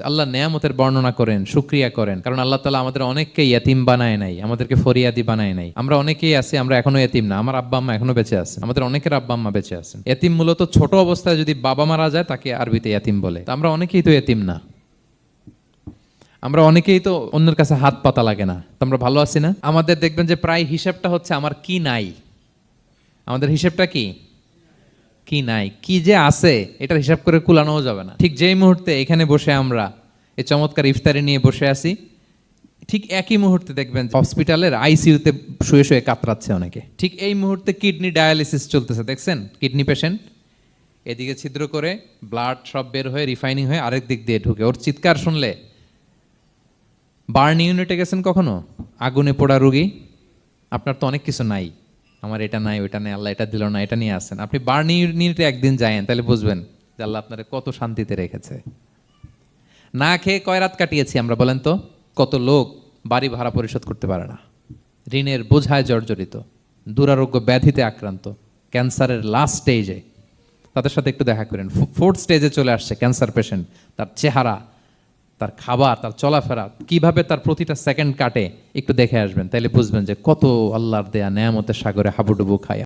আল্লাহ নেয়ামতের বর্ণনা করেন, শুক্রিয়া করেন। কারণ আল্লাহ তালা আমাদের অনেককে ইয়াতিম বানায় নাই, আমাদেরকে ফরিয়াদি বানায় নাই। আমরা অনেকেই আছি, আমরা এখনও এতিম না, আমার আব্বা আম্মা এখনও বেঁচে আছেন। আমাদের অনেকের আব্বা আম্মা বেঁচে আছেন। এতিম মূলত ছোট অবস্থায় যদি বাবা মারা যায়, তাকে আরবিতে এতিম বলে। আমরা অনেকেই তো এতিম না। আমরা অনেকেই তো অন্যের কাছে হাত পাতা লাগে না। তো আমরা ভালো আছি না? আমাদের দেখবেন যে প্রায় হিসাবটা হচ্ছে, আমার কি নাই? আমাদের হিসেবটা কি? কি নাই, কি যে আছে, এটার হিসাব করে কুলানোও যাবে না। ঠিক যেই মুহূর্তে এখানে বসে আমরা এই চমৎকার ইফতারি নিয়ে বসে আছি, ঠিক একই মুহূর্তে দেখবেন হসপিটালের আইসিইউতে শুয়ে শুয়ে কাতরাচ্ছে অনেকে। ঠিক এই মুহূর্তে কিডনি ডায়ালিসিস চলতেছে, দেখছেন? কিডনি পেশেন্ট, এদিকে ছিদ্র করে ব্লাড সব বের হয়ে রিফাইনিং হয়ে আরেক দিক দিয়ে ঢুকে। ওর চিৎকার শুনলে, বার্ন ইউনিটে গেছেন কখনো? আগুনে পোড়া রুগী? আপনার তো অনেক কিছু নাই। আমার এটা নাই, ওইটা নাই, আল্লাহ এটা দিল না, এটা নিয়ে আসেন। আপনি বার্ন ইউনিটে একদিন যায়েন, তাহলে বুঝবেন যে আল্লাহ আপনারে কত শান্তিতে রেখেছে। না খেয়ে কয় রাত কাটিয়েছি আমরা বলেন তো? কত লোক বাড়ি ভাড়া পরিশোধ করতে পারে না। ঋণের বোঝায় জর্জরিত, দুরারোগ্য ব্যাধিতে আক্রান্ত, ক্যান্সারের লাস্ট স্টেজে তাদের সাথে একটু দেখা করেন। ফোর্থ স্টেজে চলে আসছে ক্যান্সার পেশেন্ট তার চেহারা তার খাবার, তার চলাফেরা, কীভাবে তার প্রতিটা সেকেন্ড কাটে, একটু দেখে আসবেন, তাইলে বুঝবেন যে কত আল্লাহর দেয়া নেয়ামতের সাগরে হাবুডুবু খায়।